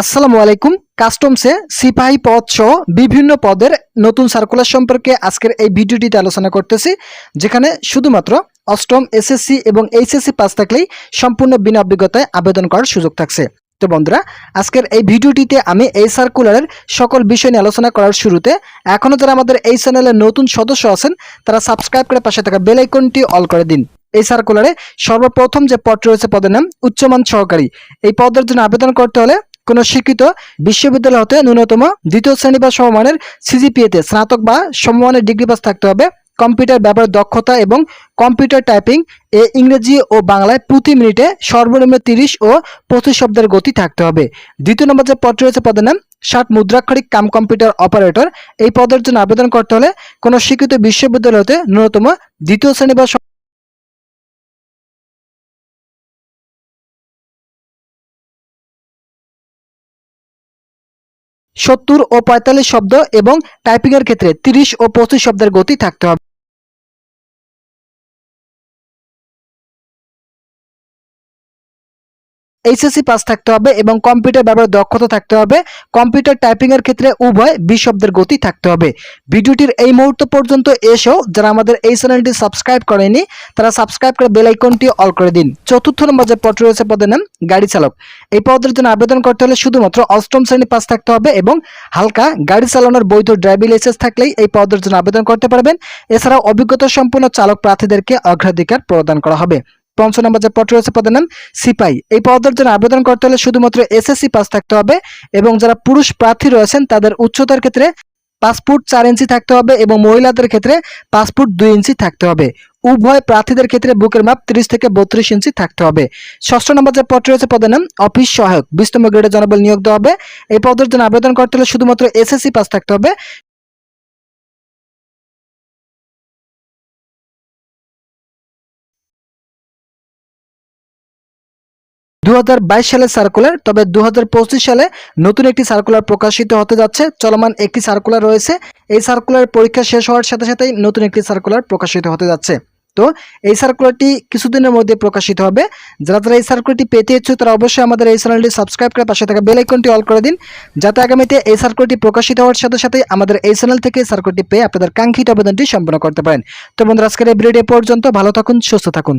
আসসালামু আলাইকুম। কাস্টমসে সিপাহী পদ সহ বিভিন্ন পদের নতুন সার্কুলার সম্পর্কে আজকের এই ভিডিওটিতে আলোচনা করতেছি, যেখানে শুধুমাত্র অষ্টম এসএসসি এবং এইচএসসি পাস থাকলেই সম্পূর্ণ বিনা অভিজ্ঞতায় আবেদন করার সুযোগ থাকছে। তো বন্ধুরা, আজকের এই ভিডিওটিতে আমি এই সার্কুলারের সকল বিষয় নিয়ে আলোচনা করার শুরুতে, এখনও যারা আমাদের এই চ্যানেলের নতুন সদস্য আছেন, তারা সাবস্ক্রাইব করে পাশে থাকা বেল আইকনটি অল করে দিন। এই সার্কুলারে সর্বপ্রথম যে পদটি রয়েছে, পদের নাম উচ্চমান সহকারী। এই পদের জন্য আবেদন করতে হলে কোনো শিক্ষিত বিশ্ববিদ্যালয় হতে ন্যূনতম দ্বিতীয় শ্রেণি বা সমমানের সিজিপিএতে স্নাতক বা সমমানের ডিগ্রি পাস থাকতে হবে। কম্পিউটার ব্যাপারে দক্ষতা এবং কম্পিউটার টাইপিং এ ইংরেজি ও বাংলায় প্রতি মিনিটে সর্বনিম্ন তিরিশ ও পঁচিশ শব্দের গতি থাকতে হবে। দ্বিতীয় নম্বর যে পদটি রয়েছে পদের নাম, ষাট মুদ্রাক্ষরিক কাম কম্পিউটার অপারেটর। এই পদের জন্য আবেদন করতে হলে কোনো শিক্ষিত বিশ্ববিদ্যালয় হতে ন্যূনতম দ্বিতীয় শ্রেণি বা সত্তর ও পঁয়তাল্লিশ শব্দ এবং টাইপিংয়ের ক্ষেত্রে তিরিশ ও পঁচিশ শব্দের গতি থাকতে হবে। এইচএসসি পাস থাকতে হবে এবং কম্পিউটার ব্যবহার দক্ষতা থাকতে হবে। কম্পিউটার টাইপিং এর ক্ষেত্রে উভয় বিশ শব্দের গতি থাকতে হবে। ভিডিওটির এই মুহূর্ত পর্যন্ত এসেও যারা আমাদের এই চ্যানেলটি সাবস্ক্রাইব করেনি, তারা সাবস্ক্রাইব করে বেল আইকনটি অল করে দিন। চতুর্থ নম্বর যে পদ রয়েছে পদের নাম, গাড়ি চালক। এই পদের জন্য আবেদন করতে হলে শুধুমাত্র অষ্টম শ্রেণি পাস থাকতে হবে এবং হালকা গাড়ি চালানোর বৈধ ড্রাইভিং লাইসেন্স থাকলেই এই পদের জন্য আবেদন করতে পারবেন। এছাড়াও অভিজ্ঞতা সম্পন্ন চালক প্রার্থীদেরকে অগ্রাধিকার প্রদান করা হবে। পঞ্চম নম্বর যে পদ রয়েছে পদের নাম সিপাই। এই পদের জন্য আবেদন করতে হলে শুধুমাত্র এসএসসি পাস থাকতে হবে এবং যারা পুরুষ প্রার্থী রয়েছেন, তাদের উচ্চতার ক্ষেত্রে ফুট চার ইঞ্চি থাকতে হবে এবং মহিলাদের ক্ষেত্রে ফুট দুই ইঞ্চি থাকতে হবে। উভয় প্রার্থীদের ক্ষেত্রে বুকের মাপ তিরিশ থেকে বত্রিশ ইঞ্চি থাকতে হবে। ষষ্ঠ নম্বর যে পদ রয়েছে পদের নাম অফিস সহায়ক, বিশতম গ্রেডে জনবল নিয়োগ দেওয়া হবে। এই পদের জন্য আবেদন করতে হলে শুধুমাত্র এসএসসি পাস থাকতে হবে। দু সালের সার্কুলার তবে দু হাজার পঁচিশ সালে নতুন একটি সার্কুলার প্রকাশিত হতে যাচ্ছে। চলমান একটি সার্কুলার রয়েছে। এই সার্কুলার পরীক্ষা শেষ হওয়ার সাথে সাথেই নতুন একটি সার্কুলার প্রকাশিত হতে যাচ্ছে। তো এই সার্কুলারটি কিছুদিনের মধ্যে প্রকাশিত হবে। যারা যারা এই সার্কুলারটি পেতে ইচ্ছুক, তারা অবশ্যই আমাদের এই চ্যানেলটি সাবস্ক্রাইব করে পাশে থাকা বেল আইকনটি অল করে দিন। যাতে আগামীতে এই সার্কুলারটি প্রকাশিত হওয়ার সাথে সাথে আমাদের এই চ্যানেল থেকে সার্কুলারটি পেয়ে আপনাদের কাঙ্ক্ষিত আবেদনটি সম্পন্ন করতে পারেন। তো বন্ধুরা, আজকের এই ভিডিও পর্যন্ত। ভালো থাকুন, সুস্থ থাকুন।